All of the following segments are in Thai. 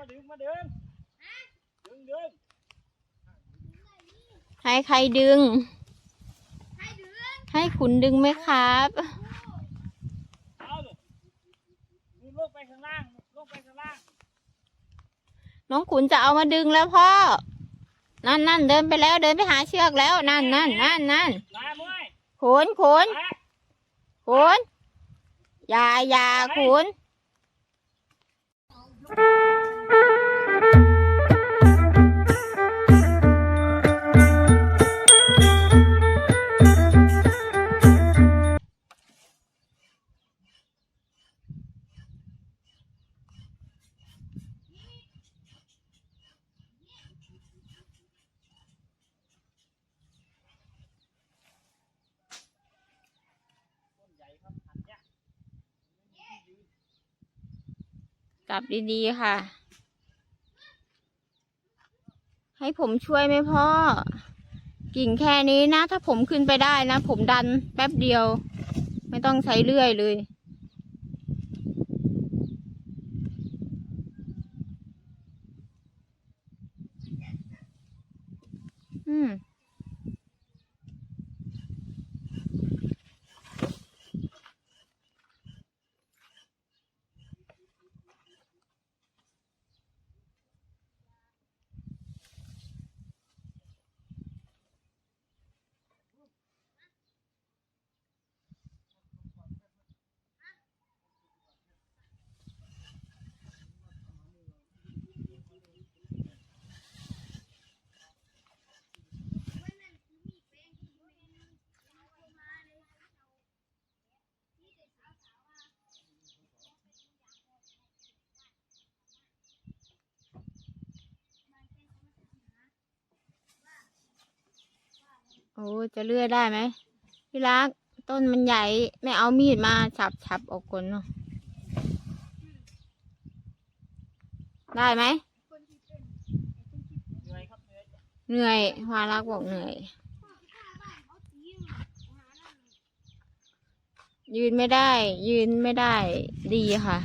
มาดึงมาดึงดึงดึงให้ใครดึงให้เดือนให้ขุนดึงไหมครับ เอาเลยดึงลงไปข้างล่างลงไปข้างล่างน้องขุนจะเอามาดึงแล้วพ่อ นั่นนั่นเดินไปแล้วเดินไปหาเชือกแล้ว นั่นนั่นนั่นนั่นมาเมื่อยขุนขุนมาขุนอย่าอย่าขุนต้ กลับดีๆค่ะ ให้ผมช่วยไหมพ่อ กิ่งแค่นี้นะ ถ้าผมขึ้นไปได้นะ ผมดันแป๊บเดียว ไม่ต้องใช้เลื่อยเลย อืม โอ้จะเลื่อยได้ไหมพี่รักต้นมันใหญ่ไม่เอามีดมาฉับฉับออกก่อนเนาะได้ไหมเหนื่อยวารักบอกเหนื่อย ยืนไม่ได้ ยืนไม่ได้ดีค่ะ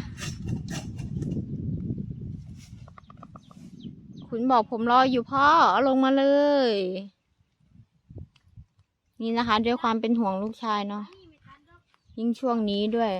คุณบอกผมรออยู่พ่อเอาลงมาเลย นี่นะคะ ด้วยความเป็นห่วงลูกชายเนาะยิ่งช่วงนี้ด้วย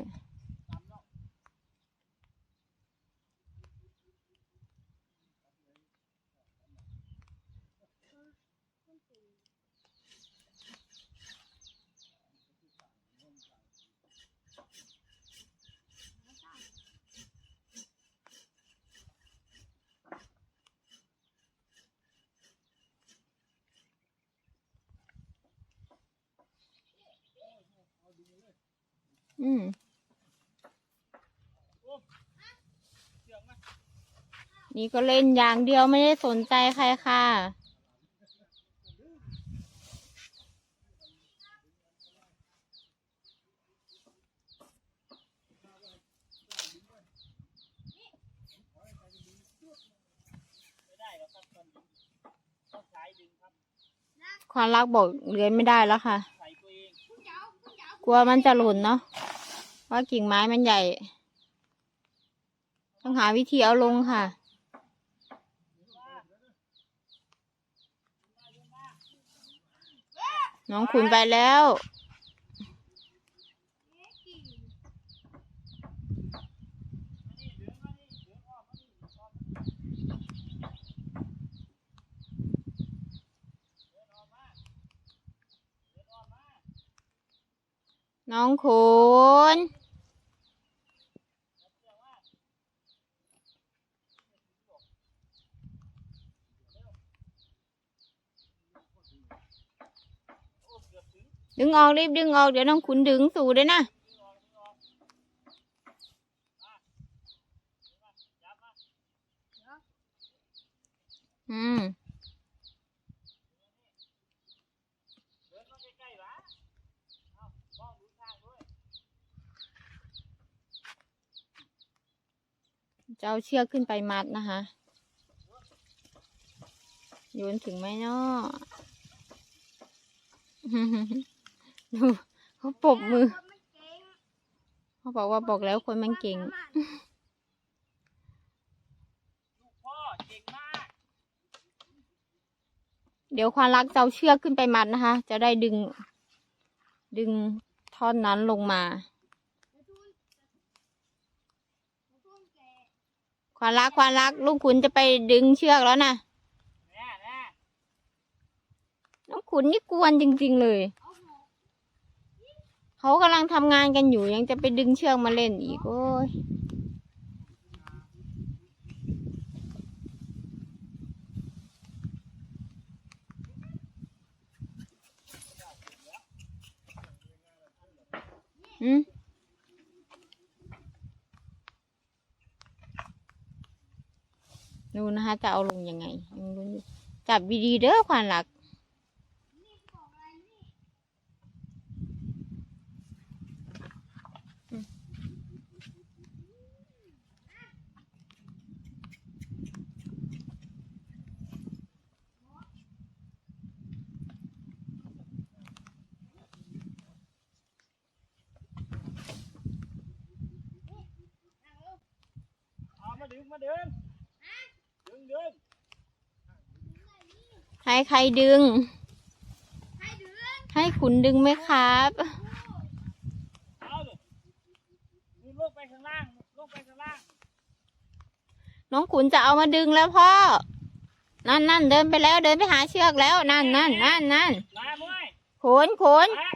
อืมเชือกมานี่ก็เล่นอย่างเดียวไม่ได้สนใจใครค่ะไม่ได้หรอกครับตอนนี้ต้องใช้ดึงครับความรักบอกเลื้อยไม่ได้แล้วค่ะใส่ตัวเองคุณเจ้าคุณเจ้ากลัวมันจะหล่นเนาะ ว่ากิ่งไม้มันใหญ่ ต้องหาวิธีเอาลงค่ะ น้องขุนไปแล้ว น้องขุนดึงออกรีบดึงออกเดี๋ยวน้องขุนดึงสู่ด้วยนะอืม เดินมาใกล้ๆหวะเอามองดูทางด้วย จะเอาเชือกขึ้นไปมัดนะคะ โยนถึงไหมเนาะดูเขาปบมือ เขาบอกว่าบอกแล้วคนมันเก่งเดี๋ยวควานรักจะเอาเชือกขึ้นไปมัดนะคะ จะได้ดึง ดึงท่อนนั้นลงมา จะทุนจะทุนแก ควานรักควานรัก ลูกขุนจะไปดึงเชือกแล้วนะน้องขุนนี่กวนจริง ๆ เลยเอาหอกเขากำลังทำงานกันอยู่ยังจะไปดึงเชือกมาเล่นอีกโอ้ยอืม ดูนะคะจะเอาลงยังไงยังลุ้นอยู่จับดีๆเด้อควานหลักนี่บอกอะไรนี่เอามาดึงมาดึง ดึงดึงให้ใครดึงให้เดือนให้ขุนดึงไหมครับ เอาเลยมึงลงไปข้างล่างลงไปข้างล่างน้องขุนจะเอามาดึงแล้วพ่อ นั่นนั่นเดินไปแล้วเดินไปหาเชือกแล้ว นั่นนั่นนั่นนั่นมาเมื่อยขุนขุนมา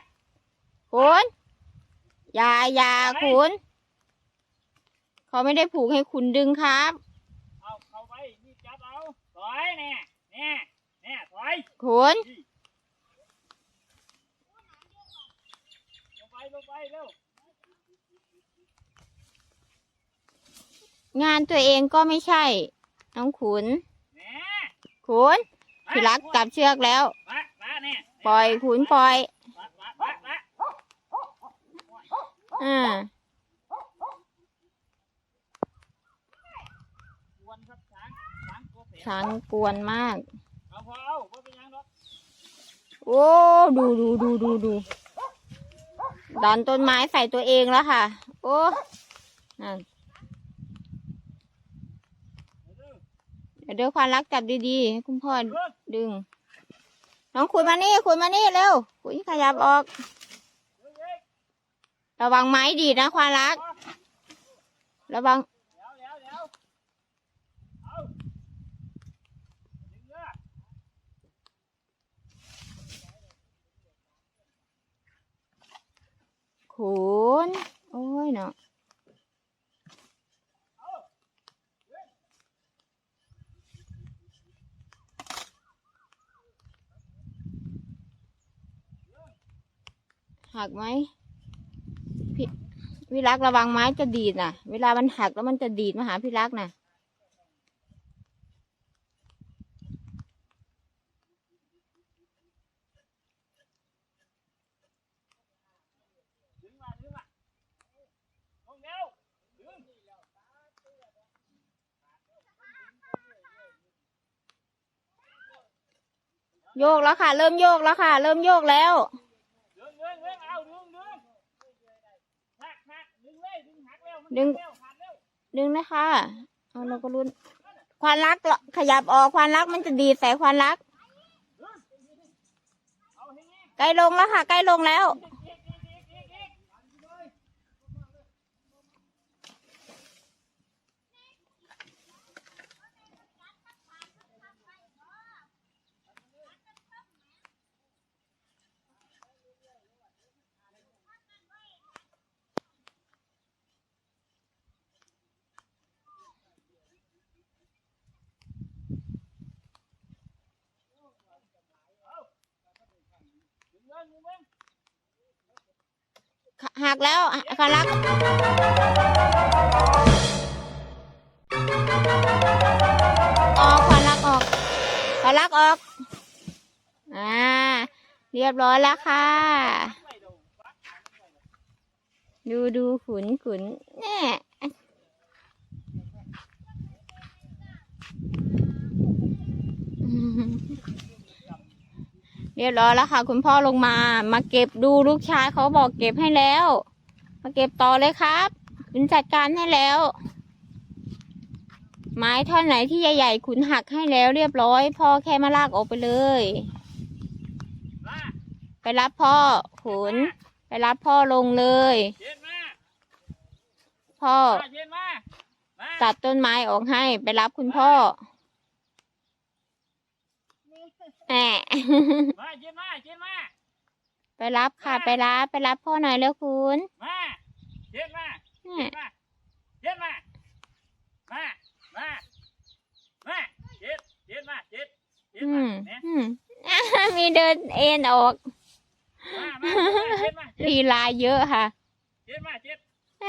ขุนอย่าอย่าขุนเขาไม่ได้ผูกให้ขุนดึงครับ เอาเข้าไปนี่จับเอาถอย แน่แน่แน่ถอยขุนลงไปลงไปเร็วงานตัวเองก็ไม่ใช่ น้องขุน แน่ขุนพี่รักจับเชือกแล้วมามาแน่ปล่อยขุนปล่อยมามามามาอ่า วนครับช้าง ช้างตัวเสียช้างกวนมากเอาพอเอาพอเป็นยังดอกโอ้ ดูดูดูดูดู ดันต้นไม้ใส่ตัวเองแล้วค่ะ โอ้นั่นเดี๋ยวเดี๋ยวควานรักจับดีๆให้คุณพ่อเดินดึง น้องขุนมานี่ขุนมานี่เร็วขุนขยับออกเดินเองระวังไม้ดีดนะควานรัก ระวัง เดี๋ยวเดี๋ยวเดี๋ยวเอาดึงเรือ ขุ นโอ้ยเนาะหักไหมพี่พี่รักระวังไม้จะดีดนะเวลามันหักแล้วมันจะดีดมาหาพี่รักนะดึงมาดึงมาลงเร็วดึง โยกแล้วค่ะ เริ่มโยกแล้วค่ะ เริ่มโยกแล้วดึงดึงดึงเอาดึงดึงหักหักดึงเลยดึงหักเร็วมันดึงเร็วหักเร็วดึงนะคะเอาเราก็รุนควันรักขยับออกควันรักมันจะดีดใส่ควันรักใกล้ลงแล้วค่ะ ใกล้ลงแล้ว อีกอีกอีกอีกอีก ดึงเงินดึงเงิน หักแล้วคารักออกคารักออกคารักออกอ่าเรียบร้อยแล้วค่ะ ดูดูดูขุนขุนแน่ เรียบร้อยแล้วค่ะ คุณพ่อลงมา มาเก็บดูลูกชายเขาบอกเก็บให้แล้ว มาเก็บต่อเลยครับคุณจัดการให้แล้ว ไม้ท่อนไหนที่ใหญ่ๆขุนหักให้แล้วเรียบร้อย พ่อแค่มาลากออกไปเลยมาไปรับพ่อขุนไปรับพ่อลงเลยเย็นมาพ่อมาเย็นมามาตัดต้นไม้ออกให้ ไปรับคุณพ่อนี่ แหมมาเย็นมาเย็นมา ไปรับค่ะ ไปรับไปรับพ่อหน่อยแล้วคุณมาเย็นมาแหมมาเย็นมา มา มา มาเย็นเย็นมาเย็นเย็นอืมามเนี่ย อืมมีเดินเอ็นออกมามาเย็นมาเย็นลีลาเยอะค่ะเย็นมาเย็นแหม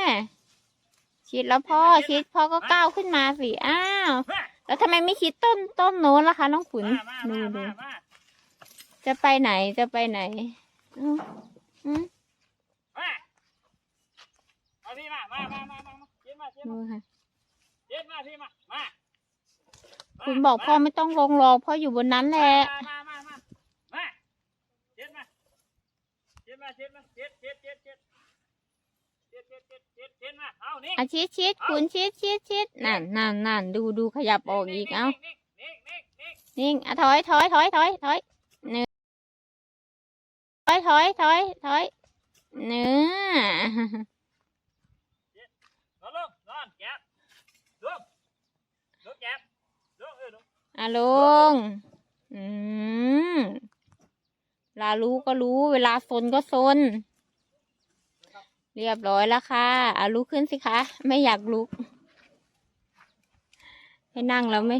ชิดแล้วพ่อชิดพ่อก็ก้าวขึ้นมาสิอ้าว มา แล้วทำไมไม่ชิดต้นต้นโน้นล่ะคะ น้องขุนมามาดูมาดูมามาจะไปไหนจะไปไหนอืมอืมมาเอาพี่มามามามามามาเย็นมาเย็นดูมาค่ะเย็นมาพี่มามามาคุณบอกพ่อไม่ต้องลงรอพ่ออยู่บนนั้นแหละมามามามามาเย็นมาเย็นมาเย็นมาเย็นเย็นเย็น อานี่อาชิดชิดคุณชิดชิดชิดนั่นนั่นนั่นดูดูขยับออกอีกเอ้านิ่งนิ่งนิ่งนิ่งนิ่งอะถอยถอยถอยถอยถอยเนื้อถอยถอยถอยถอยเนื้อนอนลงนอนแกะลงลงแกะลงเออลงอะลงอืมเวลารู้ก็รู้ เวลาซนก็ซน เรียบร้อยแล้วค่ะอะลุกขึ้นสิคะ ไม่อยากลุก ให้นั่งแล้วไม่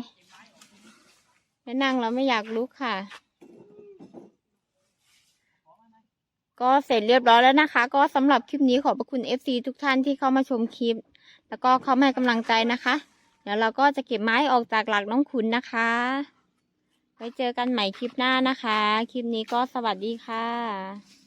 ให้นั่งแล้วไม่อยากลุกค่ะ ก็เสร็จเรียบร้อยแล้วนะคะ ก็สำหรับคลิปนี้ขอบพระคุณ FC ทุกท่านที่เข้ามาชมคลิป แล้วก็เข้ามาให้กำลังใจนะคะ เดี๋ยวเราก็จะเก็บไม้ออกจากหลักน้องขุนนะคะ ไว้เจอกันใหม่คลิปหน้านะคะ คลิปนี้ก็สวัสดีค่ะ